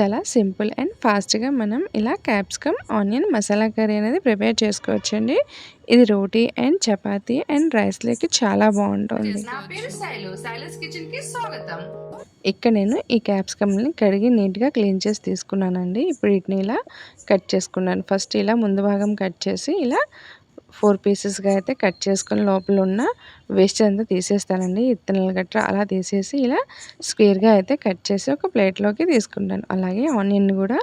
చాలా simple and ఫాస్ట్గా మనం ఇలా క్యాప్సికమ్ ఆనియన్ మసాలా కర్రీ అనేది ప్రిపేర్ చేసుకోవచ్చండి. ఇది రోటీ అండ్ చపాతీ అండ్ రైస్లోకి చాలా బాగుంటుంది. ఇక్కడ నేను ఈ క్యాప్సికమ్ని కడిగి నీట్గా క్లీన్ చేసి తీసుకున్నానండి. ఇప్పుడు వీటిని ఇలా కట్ చేసుకున్నాను. ఫస్ట్ ఇలా ముందు భాగం కట్ చేసి ఇలా ఫోర్ పీసెస్గా అయితే కట్ చేసుకొని లోపల ఉన్న వేస్ట్ అంతా తీసేస్తానండి. ఇత్తనాలు గట్రా అలా తీసేసి ఇలా స్క్వేర్గా అయితే కట్ చేసి ఒక ప్లేట్లోకి తీసుకుంటాను. అలాగే ఆనియన్ కూడా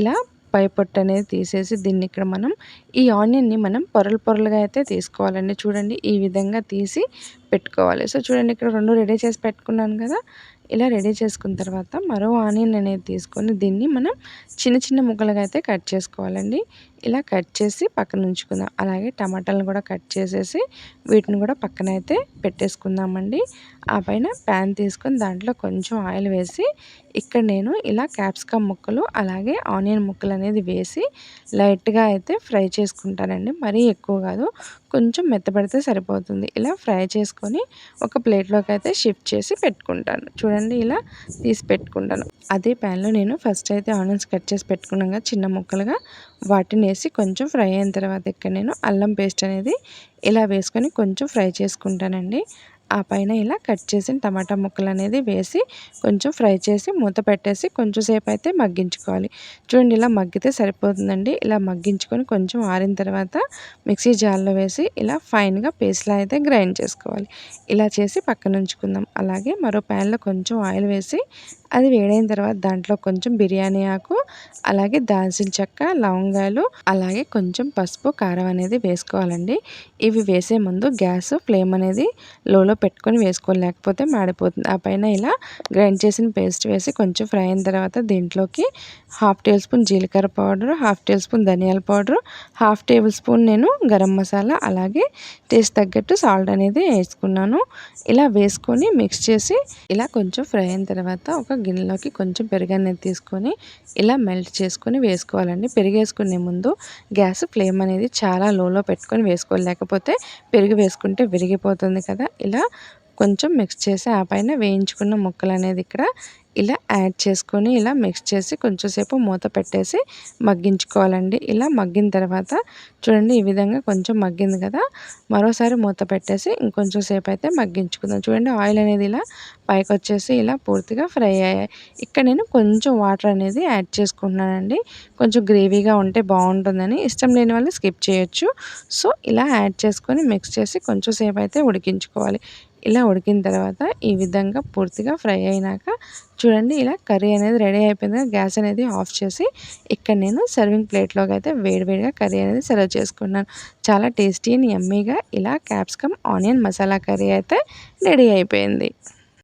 ఇలా పై పొట్టు అనేది తీసేసి దీన్ని ఇక్కడ మనం ఈ ఆనియన్ని మనం పొరలు పొరలుగా అయితే తీసుకోవాలండి. చూడండి ఈ విధంగా తీసి పెట్టుకోవాలి. సో చూడండి ఇక్కడ రెండు రెడీ చేసి పెట్టుకున్నాను కదా. ఇలా రెడీ చేసుకున్న తర్వాత మరో ఆనియన్ అనేది తీసుకొని దీన్ని మనం చిన్న చిన్న ముక్కలుగా అయితే కట్ చేసుకోవాలండి. ఇలా కట్ చేసి పక్కన ఉంచుకుందాం. అలాగే టమాటాలను కూడా కట్ చేసేసి వీటిని కూడా పక్కన అయితే పెట్టేసుకుందామండి. ఆ పైన ప్యాన్ తీసుకొని దాంట్లో కొంచెం ఆయిల్ వేసి ఇక్కడ నేను ఇలా క్యాప్సికమ్ ముక్కలు అలాగే ఆనియన్ ముక్కలు అనేది వేసి లైట్గా అయితే ఫ్రై చేసుకుంటానండి. మరీ ఎక్కువ కాదు కొంచెం మెత్తపడితే సరిపోతుంది. ఇలా ఫ్రై చేసుకొని ఒక ప్లేట్లోకి అయితే షిఫ్ట్ చేసి పెట్టుకుంటాను. చూడండి ఇలా తీసి పెట్టుకుంటాను. అదే ప్యాన్లో నేను ఫస్ట్ అయితే ఆనియన్స్ కట్ చేసి పెట్టుకున్నాక చిన్న ముక్కలుగా. వాటిని వేసి కొంచెం ఫ్రై అయిన తర్వాత ఇక్కడ నేను అల్లం పేస్ట్ అనేది ఇలా వేసుకొని కొంచెం ఫ్రై చేసుకుంటానండి. ఆ పైన ఇలా కట్ చేసిన టమాటా ముక్కలు అనేది వేసి కొంచెం ఫ్రై చేసి మూత పెట్టేసి కొంచెం సేపు అయితే మగ్గించుకోవాలి. చూడండి ఇలా మగ్గితే సరిపోతుందండి. ఇలా మగ్గించుకొని కొంచెం ఆరిన తర్వాత మిక్సీ జార్లో వేసి ఇలా ఫైన్గా పేస్ట్లా అయితే గ్రైండ్ చేసుకోవాలి. ఇలా చేసి పక్కన ఉంచుకుందాం. అలాగే మరో ప్యాన్లో కొంచెం ఆయిల్ వేసి అది వేడైన తర్వాత దాంట్లో కొంచెం బిర్యానీ ఆకు అలాగే దాల్చిన చెక్క లవంగాలు అలాగే కొంచెం పసుపు కారం అనేది వేసుకోవాలండి. ఇవి వేసే ముందు గ్యాస్ ఫ్లేమ్ అనేది లోలో పెట్టుకొని వేసుకోవాలి. లేకపోతే మాడిపోతుంది. ఆ పైన ఇలా గ్రైండ్ చేసిన పేస్ట్ వేసి కొంచెం ఫ్రై అయిన తర్వాత దీంట్లోకి హాఫ్ టేబుల్ స్పూన్ జీలకర్ర పౌడర్ హాఫ్ టేబుల్ స్పూన్ ధనియాల పౌడర్ హాఫ్ టేబుల్ స్పూన్ నేను గరం మసాలా అలాగే టేస్ట్ తగ్గట్టు సాల్ట్ అనేది వేసుకున్నాను. ఇలా వేసుకొని మిక్స్ చేసి ఇలా కొంచెం ఫ్రై అయిన తర్వాత ఒక గిన్నెలోకి కొంచెం పెరుగు అనేది తీసుకొని ఇలా మెల్ట్ చేసుకొని వేసుకోవాలండి. పెరుగు వేసుకునే ముందు గ్యాస్ ఫ్లేమ్ అనేది చాలా లోలో పెట్టుకొని వేసుకోవాలి. లేకపోతే పెరుగు వేసుకుంటే విరిగిపోతుంది కదా. ఇలా కొంచెం మిక్స్ చేసి ఆ పైన వేయించుకున్న ముక్కలు అనేది ఇక్కడ ఇలా యాడ్ చేసుకొని ఇలా మిక్స్ చేసి కొంచెంసేపు మూత పెట్టేసి మగ్గించుకోవాలండి. ఇలా మగ్గిన తర్వాత చూడండి ఈ విధంగా కొంచెం మగ్గింది కదా. మరోసారి మూత పెట్టేసి ఇంకొంచెం సేపు అయితే మగ్గించుకుందాం. చూడండి ఆయిల్ అనేది ఇలా పైకి వచ్చేసి ఇలా పూర్తిగా ఫ్రై అయ్యాయి. ఇక్కడ నేను కొంచెం వాటర్ అనేది యాడ్ చేసుకుంటున్నానండి. కొంచెం గ్రేవీగా ఉంటే బాగుంటుందని ఇష్టం లేని వాళ్ళు స్కిప్ చేయొచ్చు. సో ఇలా యాడ్ చేసుకొని మిక్స్ చేసి కొంచెం సేపు అయితే ఉడికించుకోవాలి. ఇలా ఉడికిన తర్వాత ఈ విధంగా పూర్తిగా ఫ్రై అయినాక చూడండి ఇలా కర్రీ అనేది రెడీ అయిపోయింది. గ్యాస్ అనేది ఆఫ్ చేసి ఇక్కడ నేను సర్వింగ్ ప్లేట్లోకి అయితే వేడివేడిగా కర్రీ అనేది సర్వ్ చేసుకున్నాను. చాలా టేస్టీ అండ్ ఎమ్మీగా ఇలా క్యాప్సికమ్ ఆనియన్ మసాలా కర్రీ అయితే రెడీ అయిపోయింది.